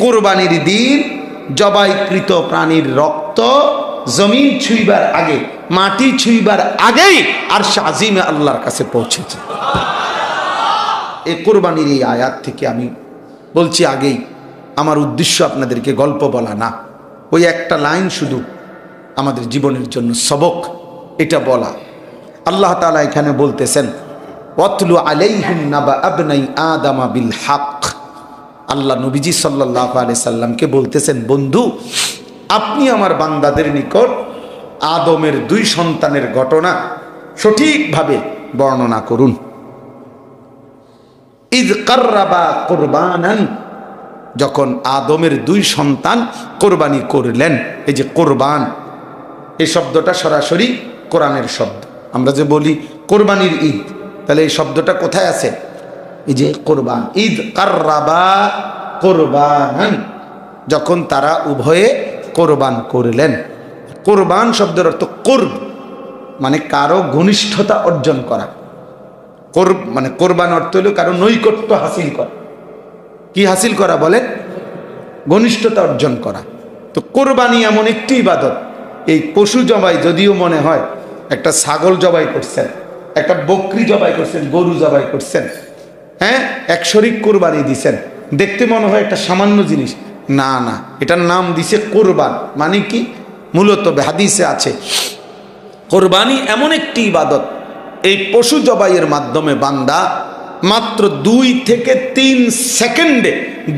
কোরবানির দিন জবাইকৃত প্রাণীর রক্ত জমিন ছুঁইবার আগে, মাটি ছুঁইবার আগেই আর শাজিমে আল্লাহর কাছে পৌঁছেছে। এই কোরবানির এই আয়াত থেকে আমি বলছি আগেই, আমার উদ্দেশ্য আপনাদেরকে গল্প বলা না। ওই একটা লাইন শুধু আমাদের জীবনের জন্য সবক, এটা বলা। আল্লাহ তাআলা এখানে বলতেছেন অতলু আলাইহিম নাবা আবনাই আদামা বিল হাক আল্লাহ নবীজি সাল্লাহ আলি সাল্লামকে বলতেছেন, বন্ধু, আপনি আমার বান্দাদের নিকট আদমের দুই সন্তানের ঘটনা সঠিকভাবে বর্ণনা করুন। ঈদ কার্রাবা কোরবানান, যখন আদমের দুই সন্তান কোরবানি করলেন, এই যে কোরবান, এই শব্দটা সরাসরি কোরআনের শব্দ। আমরা যে বলি কোরবানির ঈদ, তাহলে এই শব্দটা কোথায় আছে? এই যে কোরবান, ঈদ কার্রাবা কোরবান যখন তারা উভয়ে কোরবান করলেন। কোরবান শব্দের অর্থ কোরব মানে কারও ঘনিষ্ঠতা অর্জন করা। কোর মানে কোরবান অর্থ হলো কারও নৈকট্য হাসিল করা। কি হাসিল করা বলে ঘনিষ্ঠতা অর্জন করা। তো কোরবানি এমন একটি ইবাদত, এই পশু জবাই যদিও মনে হয় একটা ছাগল জবাই করছেন, একটা বকরি জবাই করছেন, গরু জবাই করছেন হ্যাঁ? এক শরিক কোরবানি দিছেন। দেখতে মনে হয় একটা সামান্য জিনিস। না না, এটার নাম দিছে কোরবান। মানে কি? মূলত হাদিসে আছে, কোরবানি এমন একটি ইবাদত, এই পশু জবাইয়ের মাধ্যমে বান্দা মাত্র দুই থেকে তিন সেকেন্ডে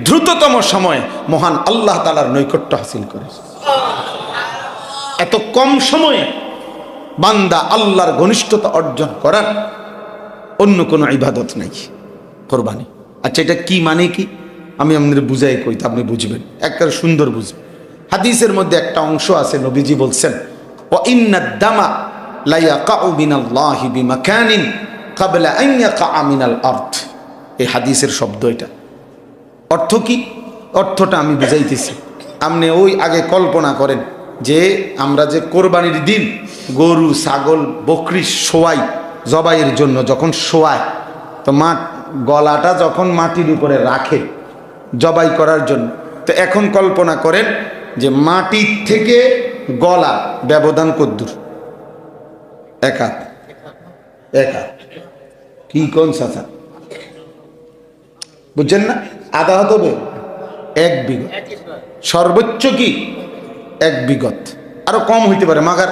দ্রুততম সময়ে মহান আল্লাহ তালার নৈকট্য হাসিল করে। এত কম সময়ে বান্দা আল্লাহর ঘনিষ্ঠতা অর্জন করার অন্য কোনো ইবাদত নাই। কোরবানি। আচ্ছা এটা কি মানে কি? আমি আপনাদের বুঝাই কই, তা আপনি বুঝবেন। একটা সুন্দর বুঝবেন। হাদিসের মধ্যে একটা অংশ আছে, নবীজি বলছেন ও ইন্নাদ্দামা লাইয়া কাউ মিনাল্লাহি বিমাকানিন কাবলা আইয়া কা আমিনাল অর্থ এই হাদিসের শব্দ এটা। অর্থ কি? অর্থটা আমি বুঝাইতেছি। আপনি ওই আগে কল্পনা করেন যে আমরা যে কোরবানির দিন গরু, ছাগল, বকরি শোয়াই, জবাইয়ের জন্য যখন শোয়ায়, তো মা গলাটা যখন মাটির উপরে রাখে জবাই করার জন্য, তো এখন কল্পনা করেন যে মাটির থেকে গলা ব্যবধান কদ্দুর। এক এক কি কোন সাথা বুঝছেন না? হাত হবে? এক বিঘত। সর্বোচ্চ কি? এক বিঘত। আরও কম হইতে পারে, মাগার।